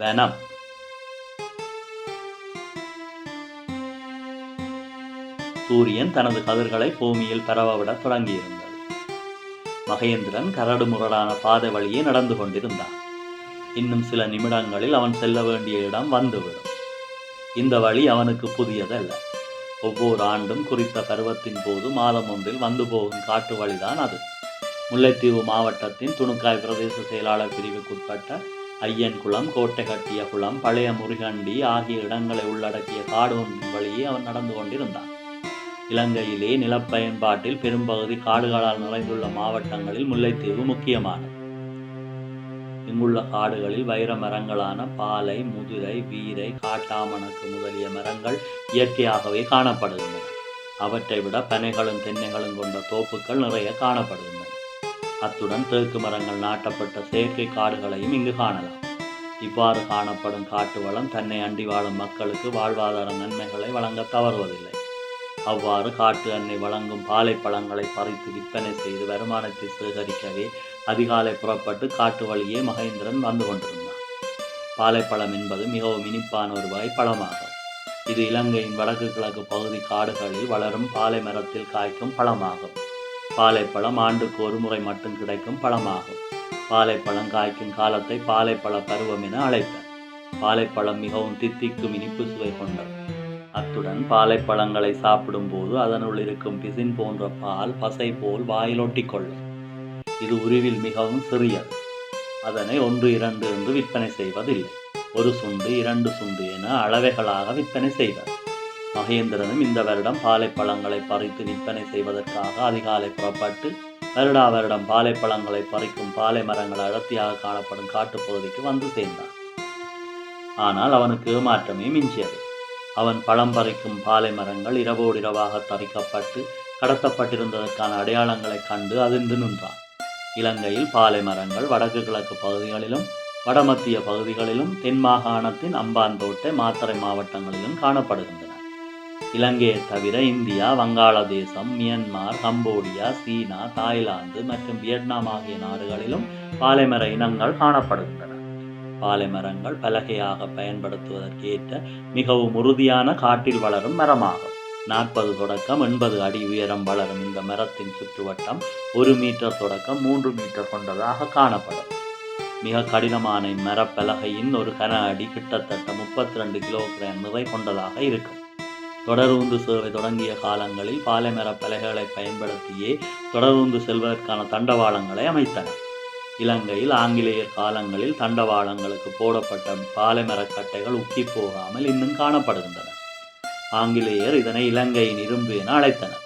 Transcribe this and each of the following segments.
வனம் சூரியன் தனது கதிர்களை பூமியில் பரவவிடத் தொடங்கியிருந்தது மகேந்திரன் கரடு முரடான பாதை வழியே நடந்து கொண்டிருந்தான். இன்னும் சில நிமிடங்களில் அவன் செல்ல வேண்டிய இடம் வந்துவிடும். இந்த வழி அவனுக்கு புதியதல்ல. ஒவ்வொரு ஆண்டும் குறித்த பருவத்தின் போது மாதம் ஒன்றில் வந்து போகும் காட்டு வழிதான் அது. முல்லைத்தீவு மாவட்டத்தின் துணுக்காய் பிரதேச செயலாளர் பிரிவுக்குட்பட்ட ஐயன்குளம் கோட்டைகட்டிய குளம் பழைய முருகண்டி ஆகிய இடங்களை உள்ளடக்கிய காடு ஒன்றின் வழியே அவன் நடந்து கொண்டிருந்தான். இலங்கையிலே நிலப்பயன்பாட்டில் பெரும்பகுதி காடுகளால் நிறைந்துள்ள மாவட்டங்களில் முல்லைத்தீவு முக்கியமானது. இங்குள்ள காடுகளில் வைர மரங்களான பாலை முதிரை வீரை காட்டாமணக்கு முதலிய மரங்கள் இயற்கையாகவே காணப்படுகின்றன. அவற்றை விட பனைகளும் தென்னைகளும் கொண்ட தோப்புக்கள் நிறைய காணப்படுகின்றன. அத்துடன் தேக்கு மரங்கள் நாட்டப்பட்ட செயற்கை காடுகளையும் இங்கு காணலாம். இவ்வாறு காணப்படும் காட்டு வளம் தன்னை அண்டி வாழும் மக்களுக்கு வாழ்வாதார நன்மைகளை வழங்க தவறுவதில்லை. அவ்வாறு காட்டு அன்னை வழங்கும் பாலை பழங்களை பறித்து விற்பனை செய்து வருமானத்தை சேகரிக்கவே அதிகாலை புறப்பட்டு காட்டு வழியே மகேந்திரன் வந்து கொண்டிருந்தான். பாலைப்பழம் என்பது மிகவும் இனிப்பான ஒரு வகை பழமாகும். இது இலங்கையின் வடக்கு கிழக்கு பகுதி காடுகளில் வளரும் பாலை மரத்தில் காய்க்கும் பழமாகும். பாலைப்பழம் ஆண்டுக்கு ஒரு முறை மட்டும் கிடைக்கும் பழமாகும். பாலைப்பழம் காய்க்கும் காலத்தை பாலைப்பழ பருவம் என அழைப்பர். பாலைப்பழம் மிகவும் தித்திக்கும் இனிப்பு சுவை கொண்டது. அத்துடன் பாலைப்பழங்களை சாப்பிடும்போது அதனுள் இருக்கும் பிசின் போன்ற பால் பசை போல் வாயில் ஒட்டிக்கொள்ளும். இது உருவில் மிகவும் சிறியது. அதனை ஒன்று இரண்டு என்று விற்பனை செய்வதில்லை. ஒரு சுண்டு இரண்டு சுண்டு என அளவைகளாக விற்பனை செய்வர். மகேந்திரனும் இந்த வருடம் பாலைப்பழங்களை பறித்து விற்பனை செய்வதற்காக அதிகாலை புறப்பட்டு வருடா வருடம் பாலைப்பழங்களை பறிக்கும் பாலை மரங்கள் அடர்த்தியாக காணப்படும் காட்டுப்பகுதிக்கு வந்து சேர்ந்தான். ஆனால் அவனுக்கு ஏமாற்றமே மிஞ்சியது. அவன் பழம் பறிக்கும் பாலை மரங்கள் இரவோடு இரவாக தரிக்கப்பட்டு கடத்தப்பட்டிருந்ததற்கான அடையாளங்களைக் கண்டு அதிர்ந்து நின்றான். இலங்கையில் பாலை மரங்கள் வடக்கு கிழக்கு பகுதிகளிலும் வடமத்திய பகுதிகளிலும் தென் மாகாணத்தின் அம்பாந்தோட்டை மாத்தறை மாவட்டங்களிலும் காணப்படுகின்றன. இலங்கையை தவிர இந்தியா வங்காளதேசம் மியன்மார் கம்போடியா சீனா தாய்லாந்து மற்றும் வியட்நாம் ஆகிய நாடுகளிலும் பாலைமர இனங்கள் காணப்படுகின்றன. பாலைமரங்கள் பலகையாக பயன்படுத்துவதற்கேற்ற மிகவும் உறுதியான காட்டில் வளரும் மரமாகும். நாற்பது தொடக்கம் எண்பது அடி உயரம் வளரும் இந்த மரத்தின் சுற்றுவட்டம் ஒரு மீட்டர் தொடக்கம் மூன்று மீட்டர் கொண்டதாக காணப்படும். மிக கடினமான இம்மரப்பலகையின் ஒரு கன அடி கிட்டத்தட்ட முப்பத்தி ரெண்டு கிலோகிராம் நிறை கொண்டதாக இருக்கும். தொடரூந்து சேவை தொடங்கிய காலங்களில் பாலைமர பலகைகளை பயன்படுத்தியே தொடரூந்து செல்வதற்கான தண்டவாளங்களை அமைத்தனர். இலங்கையில் ஆங்கிலேயர் காலங்களில் தண்டவாளங்களுக்கு போடப்பட்ட பாலைமரக் கட்டைகள் உக்கி போகாமல் இன்னும் காணப்படுகின்றன. ஆங்கிலேயர் இதனை இலங்கையின் இரும்பு என அழைத்தனர்.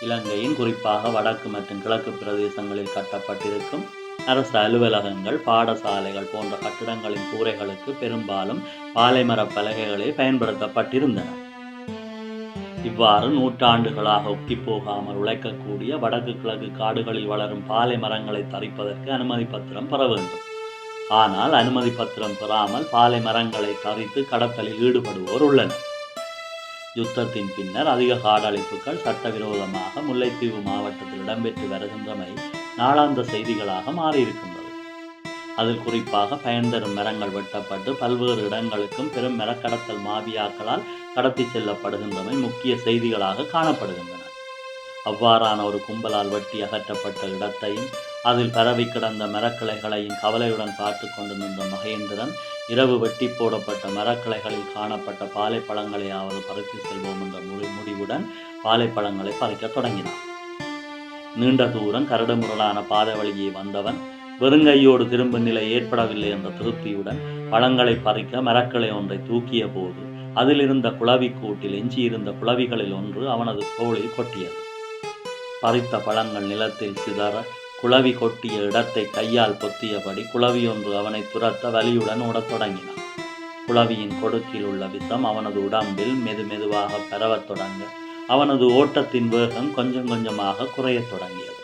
இலங்கையின் குறிப்பாக வடக்கு மற்றும் கிழக்கு பிரதேசங்களில் கட்டப்பட்டிருக்கும் அரசு அலுவலகங்கள் பாடசாலைகள் போன்ற கட்டிடங்களின் கூரைகளுக்கு பெரும்பாலும் பாலைமர பலகைகளே பயன்படுத்தப்பட்டிருந்தன. இவ்வாறு நூற்றாண்டுகளாக ஒக்கி போகாமல் உழைக்கக்கூடிய வடக்கு கிழக்கு காடுகளில் வளரும் பாலை மரங்களை தரிப்பதற்கு அனுமதி பத்திரம் பெற வேண்டும். ஆனால் அனுமதி பத்திரம் பெறாமல் பாலை மரங்களை தரித்து கடத்தலில் ஈடுபடுவோர் உள்ளனர். யுத்தத்தின் பின்னர் அதிக காடழிப்புகள் சட்டவிரோதமாக முல்லைத்தீவு மாவட்டத்தில் இடம்பெற்று வருகின்றமை நாளாந்த செய்திகளாக மாறியிருக்கும் அதில் குறிப்பாக பயன்தரும் மரங்கள் வெட்டப்பட்டு பல்வேறு இடங்களுக்கும் பெரும் மரக்கடத்தல் மாபியாக்களால் கடத்தி செல்லப்படுகின்றமை முக்கிய செய்திகளாக காணப்படுகின்றன. அவ்வாறான ஒரு கும்பலால் வெட்டி அகற்றப்பட்ட இடத்தையும் அதில் பரவி கிடந்த மரக்கிளைகளையும் கவலையுடன் பார்த்து கொண்டு நின்ற மகேந்திரன் இரவு வெட்டி போடப்பட்ட மரக்கிளைகளில் காணப்பட்ட பாலைப்பழங்களையாவது பறித்து செல்வோம் என்ற முடி முடிவுடன் பாலைப்பழங்களை பறிக்கத் தொடங்கினான். நீண்ட தூரம் கரடுமுரலான பாதை வழியே வந்தவன் வெறுங்கையோடு திரும்பும் நிலை ஏற்படவில்லை என்ற திருப்தியுடன் பழங்களை பறிக்க மரக்களை ஒன்றை தூக்கிய போது அதிலிருந்த குளவிக்கூட்டில் எஞ்சியிருந்த குளவிகளில் ஒன்று அவனது தோளில் கொட்டியது. பறித்த பழங்கள் நிலத்தில் சிதற குளவி கொட்டிய இடத்தை கையால் பொத்தியபடி குளவி ஒன்று அவனை துரத்த வலியுடன் ஓடத் தொடங்கினான். குளவியின் கொடுக்கில் உள்ள விஷம் அவனது உடம்பில் மெது மெதுவாக பரவத் தொடங்க அவனது ஓட்டத்தின் வேகம் கொஞ்சம் கொஞ்சமாக குறையத் தொடங்கியது.